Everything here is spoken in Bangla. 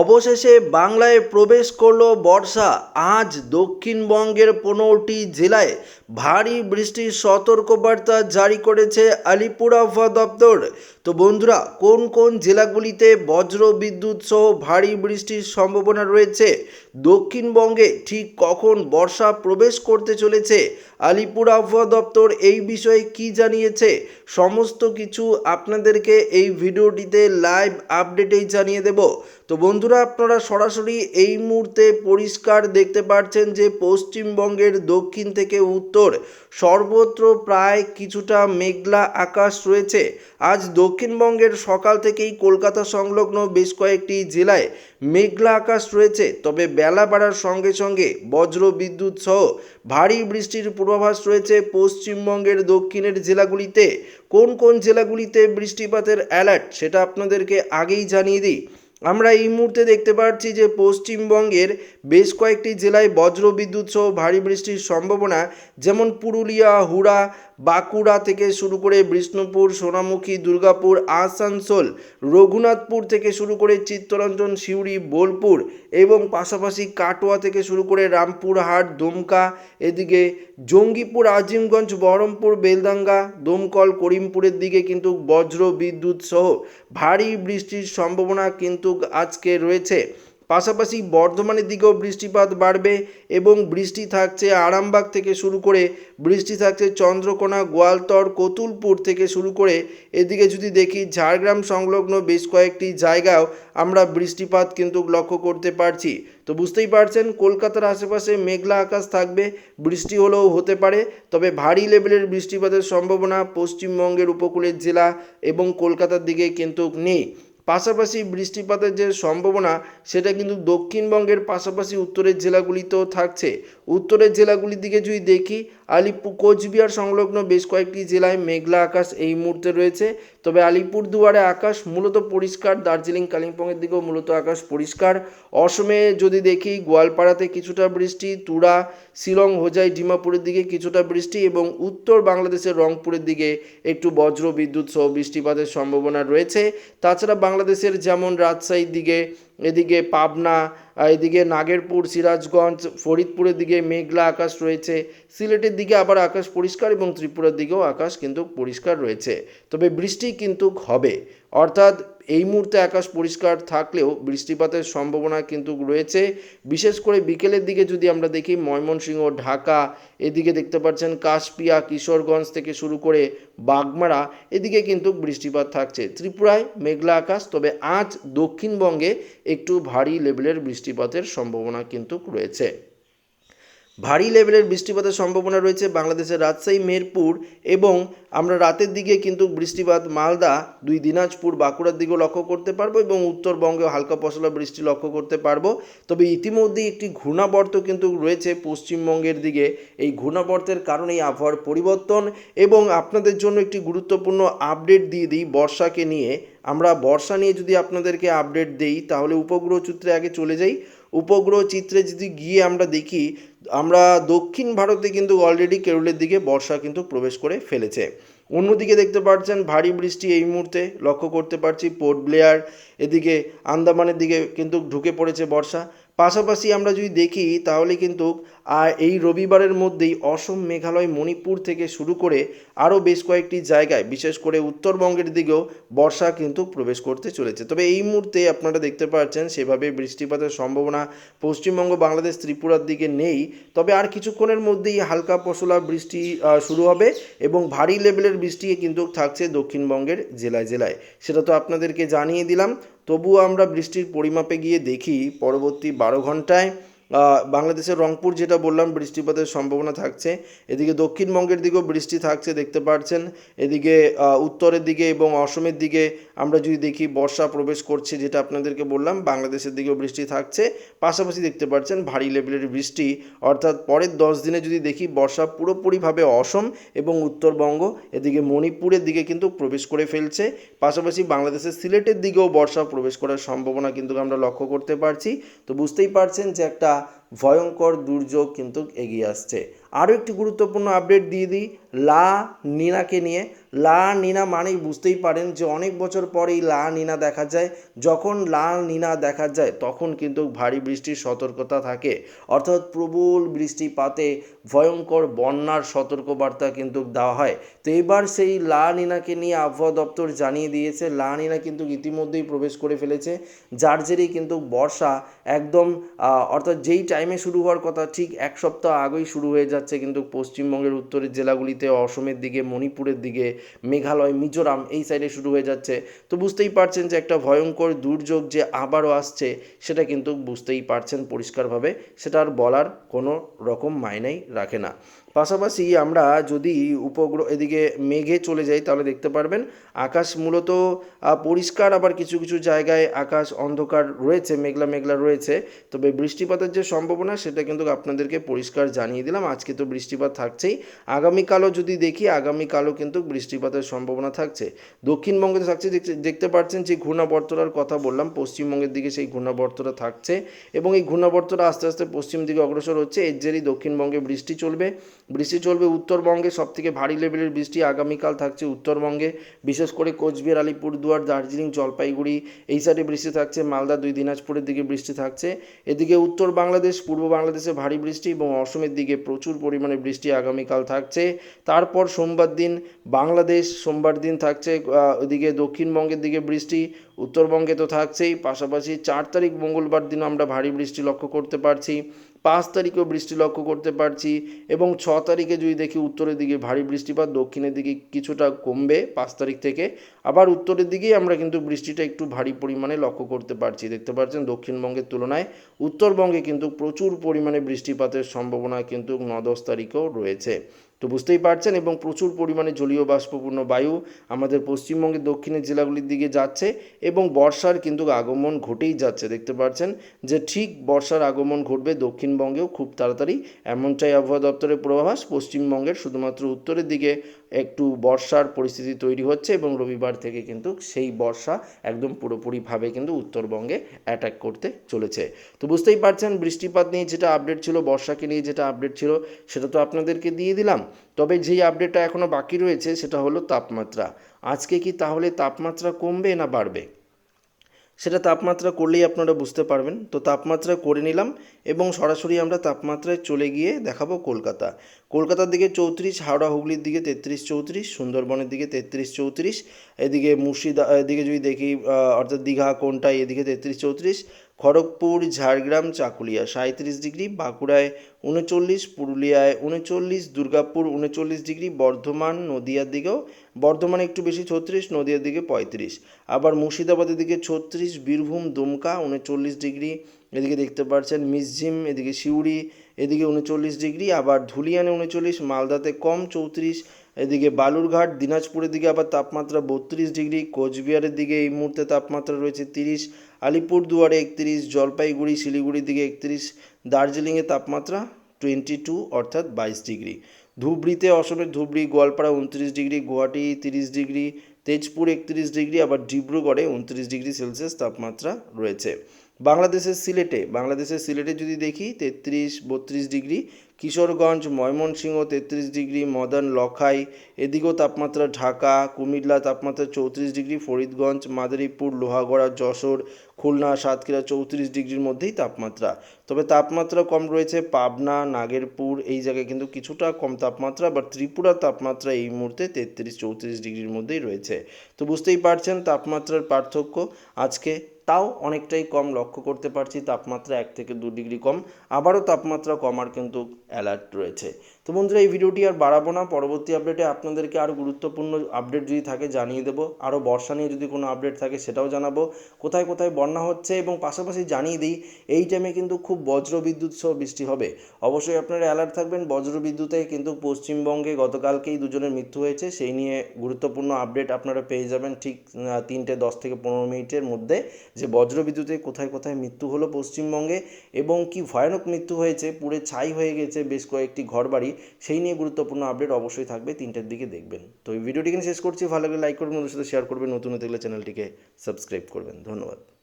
অবশেষে বাংলায় প্রবেশ করল বর্ষা। আজ দক্ষিণবঙ্গের পনেরোটি জেলায় ভারী বৃষ্টির সতর্কবার্তা জারি করেছে আলিপুর আবহাওয়া দপ্তর। তো বন্ধুরা, কোন কোন জেলাগুলিতে বজ্র বিদ্যুৎ সহ ভারী বৃষ্টির সম্ভাবনা রয়েছে? দক্ষিণবঙ্গে ঠিক কখন বর্ষা প্রবেশ করতে চলেছে? আলিপুর আবহাওয়া দপ্তর এই বিষয়ে কি জানিয়েছে? সমস্ত কিছু আপনাদেরকে এই ভিডিওটিতে লাইভ আপডেটেই জানিয়ে দেব। তো বন্ধুরা, আপনারা সরাসরি এই মুহূর্তে পরিষ্কার দেখতে পাচ্ছেন যে পশ্চিমবঙ্গের দক্ষিণ থেকে উত্তর সর্বত্র প্রায় কিছুটা মেঘলা আকাশ রয়েছে। আজ দক্ষিণবঙ্গের সকাল থেকেই কলকাতা সংলগ্ন বেশ কয়েকটি জেলায় মেঘলা আকাশ রয়েছে। তবে বেলা বাড়ার সঙ্গে সঙ্গে বজ্র বিদ্যুৎ সহ ভারী বৃষ্টির পূর্বাভাস রয়েছে পশ্চিমবঙ্গের দক্ষিণের জেলাগুলিতে। কোন কোন জেলাগুলিতে বৃষ্টিপাতের অ্যালার্ট সেটা আপনাদেরকে আগেই জানিয়ে দিই। আমরা এই মুহূর্তে দেখতে পাচ্ছি যে পশ্চিমবঙ্গের বেশ কয়েকটি জেলায় বজ্র বিদ্যুৎ সহ ভারী বৃষ্টির সম্ভাবনা, যেমন পুরুলিয়া, হুড়া বাঁকুড়া থেকে শুরু করে বিষ্ণুপুর, সোনামুখী, দুর্গাপুর, আসানসোল, রঘুনাথপুর থেকে শুরু করে চিত্তরঞ্জন, সিউড়ি, বোলপুর এবং পাশাপাশি কাটোয়া থেকে শুরু করে রামপুরহাট, দুমকা, এদিকে জঙ্গিপুর, আজিমগঞ্জ, বহরমপুর বেলদাঙ্গা দমকল, করিমপুরের দিকে কিন্তু বজ্র বিদ্যুৎ সহ ভারী বৃষ্টির সম্ভাবনা কিন্তু আজকে রয়েছে। পাশাপাশি বর্ধমানের দিকেও বৃষ্টিপাত বাড়বে এবং বৃষ্টি থাকছে আরামবাগ থেকে শুরু করে, বৃষ্টি থাকছে চন্দ্রকোনা, গোয়ালতর, কতুলপুর থেকে শুরু করে, এদিকে যদি দেখি ঝাড়গ্রাম সংলগ্ন বেশ কয়েকটি জায়গাও আমরা বৃষ্টিপাত কিন্তু লক্ষ্য করতে পারছি। তো বুঝতেই পারছেন, কলকাতার আশেপাশে মেঘলা আকাশ থাকবে, বৃষ্টি হলেও হতে পারে, তবে ভারী লেভেলের বৃষ্টিপাতের সম্ভাবনা পশ্চিমবঙ্গের উপকূলের জেলা এবং কলকাতার দিকে কিন্তু নেই। পাশাপাশি বৃষ্টিপাতের যে সম্ভাবনা, সেটা কিন্তু দক্ষিণবঙ্গের পাশাপাশি উত্তরের জেলাগুলিতেও থাকছে। উত্তরের জেলাগুলির দিকে যদি দেখি, আলিপুর, কোচবিহার সংলগ্ন বেশ কয়েকটি জেলায় মেঘলা আকাশ এই মুহূর্তে রয়েছে। তবে আলিপুর দুয়ারে আকাশ মূলত পরিষ্কার, দার্জিলিং, কালিম্পংয়ের দিকেও মূলত আকাশ পরিষ্কার। অসমে যদি দেখি, গোয়ালপাড়াতে কিছুটা বৃষ্টি, তুরা, শিলং, হোজাই, ডিমাপুরের দিকে কিছুটা বৃষ্টি এবং উত্তর বাংলাদেশের রংপুরের দিকে একটু বজ্র বিদ্যুৎ সহ বৃষ্টিপাতের সম্ভাবনা রয়েছে। তাছাড়া বাংলাদেশের যেমন রাজশাহীর দিকে, এদিকে পাবনা এদিকে নাগেরপুর, সিরাজগঞ্জ, ফরিদপুরের দিকে মেঘলা আকাশ রয়েছে, সিলেটের দিকে আবার আকাশ পরিষ্কার এবং ত্রিপুরার দিকেও আকাশ কিন্তু পরিষ্কার রয়েছে। তবে বৃষ্টি কিন্তু হবে। অর্থাৎ এই মুহূর্তে আকাশ পরিষ্কার থাকলেও বৃষ্টিপাতের সম্ভাবনা কিন্তু রয়েছে। বিশেষ করে বিকেলের দিকে যদি আমরা দেখি, ময়মনসিংহ, ঢাকা, এদিকে দেখতে পাচ্ছেন কাশপিয়া, কিশোরগঞ্জ থেকে শুরু করে বাগমারা, এদিকে কিন্তু বৃষ্টিপাত থাকছে। ত্রিপুরায় মেঘলা আকাশ, তবে আজ দক্ষিণবঙ্গে একটু ভারী লেভেলের বৃষ্টিপাতের সম্ভাবনা কিন্তু রয়েছে। ভারী লেভেলের বৃষ্টিপাতের সম্ভাবনা রয়েছে বাংলাদেশের রাজশাহী মেহেরপুর এবং আমরা রাতের দিকে কিন্তু বৃষ্টিপাত মালদা, দুই দিনাজপুর, বাঁকুড়ার দিকেও লক্ষ্য করতে পারব এবং উত্তরবঙ্গে হালকা পশলা বৃষ্টি লক্ষ্য করতে পারব। তবে ইতিমধ্যেই একটি ঘূর্ণাবর্ত কিন্তু রয়েছে পশ্চিমবঙ্গের দিকে। এই ঘূর্ণাবর্তের কারণেই আবহাওয়ার পরিবর্তন এবং আপনাদের জন্য একটি গুরুত্বপূর্ণ আপডেট দিয়ে দিই বর্ষাকে নিয়ে। আমরা বর্ষা নিয়ে যদি আপনাদেরকে আপডেট দেই, তাহলে উপগ্রহ চিত্রে আগে চলে যাই। উপগ্রহ চিত্রে যদি গিয়ে আমরা দেখি, আমরা দক্ষিণ ভারতে কিন্তু অলরেডি কেরলের দিকে বর্ষা কিন্তু প্রবেশ করে ফেলেছে। অন্যদিকে দেখতে পাচ্ছেন, ভারী বৃষ্টি এই মুহূর্তে লক্ষ্য করতে পারছি পোর্ট ব্লেয়ার, এদিকে আন্দামানের দিকে কিন্তু ঢুকে পড়েছে বর্ষা। পাশাপাশি আমরা যদি দেখি, তাহলে কিন্তু এই রবিবারের মধ্যেই অসম মেঘালয় মণিপুর থেকে শুরু করে আরও বেশ কয়েকটি জায়গায়, বিশেষ করে উত্তরবঙ্গের দিকেও বর্ষা কিন্তু প্রবেশ করতে চলেছে। তবে এই মুহূর্তে আপনারা দেখতে পাচ্ছেন সেভাবে বৃষ্টিপাতের সম্ভাবনা পশ্চিমবঙ্গ, বাংলাদেশ, ত্রিপুরার দিকে নেই। তবে আর কিছুক্ষণের মধ্যেই হালকা পশলা বৃষ্টি শুরু হবে এবং ভারী লেভেলের বৃষ্টি কিন্তু থাকছে দক্ষিণবঙ্গের জেলায় জেলায়। সেটা তো আপনাদেরকে জানিয়ে দিলাম। তবুও আমরা বৃষ্টির পরিমাপে গিয়ে দেখি পরবর্তী বারো ঘন্টায়। বাংলাদেশের রংপুর যেটা বললাম, বৃষ্টিপাতের সম্ভাবনা থাকছে। এদিকে দক্ষিণবঙ্গের দিকেও বৃষ্টি থাকছে, দেখতে পাচ্ছেন এদিকে উত্তরের দিকে এবং অসমের দিকে আমরা যদি দেখি, বর্ষা প্রবেশ করছে যেটা আপনাদেরকে বললাম, বাংলাদেশের দিকেও বৃষ্টি থাকছে। পাশাপাশি দেখতে পাচ্ছেন ভারী লেভেলের বৃষ্টি। অর্থাৎ পরের দশ দিনে যদি দেখি, বর্ষা পুরোপুরিভাবে অসম এবং উত্তরবঙ্গ, এদিকে মণিপুরের দিকে কিন্তু প্রবেশ করে ফেলছে। পাশাপাশি বাংলাদেশের সিলেটের দিকেও বর্ষা প্রবেশ করার সম্ভাবনা কিন্তু আমরা লক্ষ্য করতে পারছি। তো বুঝতেই পারছেন যে একটা 우리가 ভয়ঙ্কর দুর্যোগ কিন্তু এগিয়ে আসছে। আরও একটি গুরুত্বপূর্ণ আপডেট দিয়ে দিই। লা নিনাকে নিয়ে। লা নিনা মানেই বুঝতেই পারেন যে অনেক বছর পর এই লা নিনা দেখা যায়। যখন লা নিনা দেখা যায়, তখন কিন্তু ভারী বৃষ্টির সতর্কতা থাকে। অর্থাৎ প্রবল বৃষ্টিপাতে ভয়ঙ্কর বন্যার সতর্কবার্তা কিন্তু দেওয়া হয়। তো এবার সেই লা নিনাকে নিয়ে আবহাওয়া দপ্তর জানিয়ে দিয়েছে। লা নিনা কিন্তু ইতিমধ্যেই প্রবেশ করে ফেলেছে। যার জেরেই কিন্তু বর্ষা একদম অর্থাৎ যেই টাইমে শুরু হওয়ার কথা, ঠিক এক সপ্তাহ আগেই শুরু হয়ে যাচ্ছে কিন্তু পশ্চিমবঙ্গের উত্তরের জেলাগুলিতে, অসমের দিকে, মণিপুরের দিকে, মেঘালয়, মিজোরাম এই সাইডে শুরু হয়ে যাচ্ছে। তো বুঝতেই পারছেন যে একটা ভয়ঙ্কর দুর্যোগ যে আবারও আসছে, সেটা কিন্তু বুঝতেই পারছেন পরিষ্কারভাবে, সেটা আর বলার কোনো রকম মাইনেই রাখে না। পাশাপাশি আমরা যদি উপগ্রহ এদিকে মেঘে চলে যাই, তাহলে দেখতে পারবেন আকাশ মূলত পরিষ্কার, আবার কিছু কিছু জায়গায় আকাশ অন্ধকার রয়েছে, মেঘলা মেঘলা রয়েছে। তবে বৃষ্টিপাতের যে সম্ভাবনা, সেটা কিন্তু আপনাদেরকে পরিষ্কার জানিয়ে দিলাম। আজকে তো বৃষ্টিপাত থাকছেই। আগামীকালও যদি দেখি, আগামীকালও কিন্তু বৃষ্টিপাতের সম্ভাবনা থাকছে। দক্ষিণবঙ্গে থাকছে দেখতে- পাচ্ছেন যে ঘূর্ণাবর্তরার কথা বললাম, পশ্চিমবঙ্গের দিকে সেই ঘূর্ণাবর্তরা থাকছে। এবং এই ঘূর্ণাবর্তরা আস্তে আস্তে পশ্চিম দিকে অগ্রসর হচ্ছে। এর জেরেই দক্ষিণবঙ্গে বৃষ্টি চলবে। বৃষ্টি চলবে উত্তরবঙ্গে। সব থেকে ভারী লেভেলের বৃষ্টি আগামীকাল থাকছে উত্তরবঙ্গে। বিশেষ করে কোচবিহার, আলিপুরদুয়ার, দার্জিলিং, জলপাইগুড়ি এই সাইডে বৃষ্টি থাকছে। মালদা দুই, দিনাজপুরের দিকে বৃষ্টি থাকছে। এদিকে উত্তর বাংলাদেশ, পূর্ব বাংলাদেশে ভারী বৃষ্টি এবং অসমের দিকে প্রচুর পরিমাণে বৃষ্টি আগামীকাল থাকছে। তারপর সোমবার দিন বাংলাদেশ, সোমবার দিন থাকছে ওদিকে দক্ষিণবঙ্গের দিকে বৃষ্টি, উত্তরবঙ্গে তো থাকছেই। পাশাপাশি চার তারিখ মঙ্গলবার দিন আমরা ভারী বৃষ্টি লক্ষ্য করতে পারছি। পাঁচ তারিখেও বৃষ্টি লক্ষ্য করতে পারছি এবং ছ তারিখে যদি দেখি উত্তরের দিকে ভারী বৃষ্টিপাত, দক্ষিণের দিকে কিছুটা কমবে পাঁচ তারিখ থেকে। আবার উত্তরের দিকেই আমরা কিন্তু বৃষ্টিটা একটু ভারী পরিমাণে লক্ষ্য করতে পারছি। দেখতে পাচ্ছেন দক্ষিণবঙ্গের তুলনায় উত্তরবঙ্গে কিন্তু প্রচুর পরিমাণে বৃষ্টিপাতের সম্ভাবনা কিন্তু ন দশ তারিখেও রয়েছে। তো বুঝতেই পারছেন এবং প্রচুর পরিমাণে জলীয় বাষ্পপূর্ণ বায়ু আমাদের পশ্চিমবঙ্গের দক্ষিণের জেলাগুলির দিকে যাচ্ছে এবং বর্ষার কিন্তু আগমন ঘটেই যাচ্ছে, দেখতে পাচ্ছেন যে ঠিক বর্ষার আগমন ঘটবে দক্ষিণবঙ্গেও খুব তাড়াতাড়ি, এমনটাই আবহাওয়া দপ্তরের পূর্বাভাস, পশ্চিমবঙ্গের শুধুমাত্র উত্তরের দিকে। একটু বর্ষার পরিস্থিতি তৈরি হচ্ছে এবং রবিবার থেকে কিন্তু সেই বর্ষা একদম পুরোপুরিভাবে কিন্তু উত্তরবঙ্গে অ্যাটাক করতে চলেছে। তো বুঝতেই পারছেন, বৃষ্টিপাত নিয়ে যেটা আপডেট ছিল, বর্ষাকে নিয়ে যেটা আপডেট ছিল, সেটা তো আপনাদেরকে দিয়ে দিলাম। তবে যেই আপডেটটা এখনও বাকি রয়েছে, সেটা হলো তাপমাত্রা। আজকে কি তাহলে তাপমাত্রা কমবে না বাড়বে? সেটা তাপমাত্রা করলেই আপনারা বুঝতে পারবেন। তো তাপমাত্রা করে নিলাম এবং সরাসরি আমরা তাপমাত্রায় চলে গিয়ে দেখাবো কলকাতা। কলকাতার দিকে চৌত্রিশ, হাওড়া, হুগলির দিকে তেত্রিশ, চৌত্রিশ, সুন্দরবনের দিকে তেত্রিশ, চৌত্রিশ, এদিকে মুর্শিদা, এদিকে যদি দেখি অর্থাৎ দীঘা, কোনটাই, এদিকে তেত্রিশ, চৌত্রিশ খড়গপুর, ঝাড়গ্রাম, চাকুলিয়া। সাঁত্রিশ ডিগ্রি, বাঁকুড়ায় উনচল্লিশ, পুরুলিয়ায় উনচল্লিশ, দুর্গাপুর উনচল্লিশ ডিগ্রি, বর্ধমান, নদিয়ার দিকেও, বর্ধমানে একটু বেশি ছত্রিশ, নদিয়ার দিকে পঁয়ত্রিশ। আবার মুর্শিদাবাদের দিকে ছত্রিশ, বীরভূম, দুমকা উনচল্লিশ ডিগ্রি, এদিকে দেখতে পাচ্ছেন মিসজিম এদিকে সিউড়ি, এদিকে উনচল্লিশ ডিগ্রি, আবার ধুলিয়ানে উনচল্লিশ, মালদাতে কম চৌত্রিশ এদিকে বালুরঘাট, দিনাজপুরের দিকে আবার তাপমাত্রা বত্রিশ ডিগ্রি, কোচবিহারের দিকে এই মুহূর্তে তাপমাত্রা রয়েছে তিরিশ, আলিপুরদুয়ারে একত্রিশ, জলপাইগুড়ি, শিলিগুড়ির দিকে একত্রিশ, দার্জিলিংয়ে তাপমাত্রা টোয়েন্টি টু, অর্থাৎ বাইশ ডিগ্রি। ধুবড়িতে, অসমের ধুবড়ি, গোয়ালপাড়া উনত্রিশ ডিগ্রি, গুয়াহাটি তিরিশ ডিগ্রি, তেজপুর একত্রিশ ডিগ্রি, আবার ডিব্রুগড়ে উনত্রিশ ডিগ্রি সেলসিয়াস তাপমাত্রা রয়েছে। বাংলাদেশের সিলেটে বাংলাদেশের সিলেটে যদি দেখি, তেত্রিশ, বত্রিশ ডিগ্রি। কিশোরগঞ্জ, ময়মনসিংহ, তেত্রিশ ডিগ্রি। মদন, লখাই। এদিকেও তাপমাত্রা ঢাকা, কুমিল্লা, তাপমাত্রা চৌত্রিশ ডিগ্রি। ফরিদগঞ্জ, মাদারীপুর, লোহাগড়া, যশোর, খুলনা, সাতক্ষীরা চৌত্রিশ ডিগ্রির মধ্যেই তাপমাত্রা। তবে তাপমাত্রা কম রয়েছে পাবনা, নাগেরপুর, এই জায়গায় কিন্তু কিছুটা কম তাপমাত্রা বা ত্রিপুরার তাপমাত্রা এই মুহূর্তে তেত্রিশ, চৌত্রিশ ডিগ্রির মধ্যেই রয়েছে। তো বুঝতেই পারছেন তাপমাত্রার পার্থক্য। আজকে তাও অনেকটাই কম লক্ষ্য করতে পারছি, তাপমাত্রা এক থেকে দু ডিগ্রি কম। আবারও তাপমাত্রা কমার কিন্তু অ্যালার্ট রয়েছে। তো বন্ধুরা, এই ভিডিওটি আর বাড়াবো না। পরবর্তী আপডেটে আপনাদেরকে আরও গুরুত্বপূর্ণ আপডেট যদি থাকে, জানিয়ে দেবো। আরও বর্ষা নিয়ে যদি কোনো আপডেট থাকে, সেটাও জানাব। কোথায় কোথায় বন্যা হচ্ছে এবং পাশাপাশি জানিয়ে দিই, এই টাইমে কিন্তু খুব বজ্র বিদ্যুৎ সহ বৃষ্টি হবে। অবশ্যই আপনারা অ্যালার্ট থাকবেন। বজ্র বিদ্যুতে কিন্তু পশ্চিমবঙ্গে গতকালকেই দুজনের মৃত্যু হয়েছে। সেই নিয়ে গুরুত্বপূর্ণ আপডেট আপনারা পেয়ে যাবেন ঠিক তিনটে দশ থেকে পনেরো মিনিটের মধ্যে যে বজ্র বিদ্যুতে কোথায় কোথায় মৃত্যু হলো পশ্চিমবঙ্গে এবং কি ভয়ানক মৃত্যু হয়েছে পুরে ছাই হয়ে গেছে বেশ কয়েকটি ঘর বাড়ি সেই নিয়ে গুরুত্বপূর্ণ আপডেট অবশ্যই থাকবে, তিনটের দিকে দেখবেন। তো এই ভিডিওটি এখানে শেষ করছি, ভালো লাগলে লাইক করবেন ওদের সাথে শেয়ার করবেন, নতুন হতে গেলে চ্যানেলটিকে সাবস্ক্রাইব করবেন। ধন্যবাদ।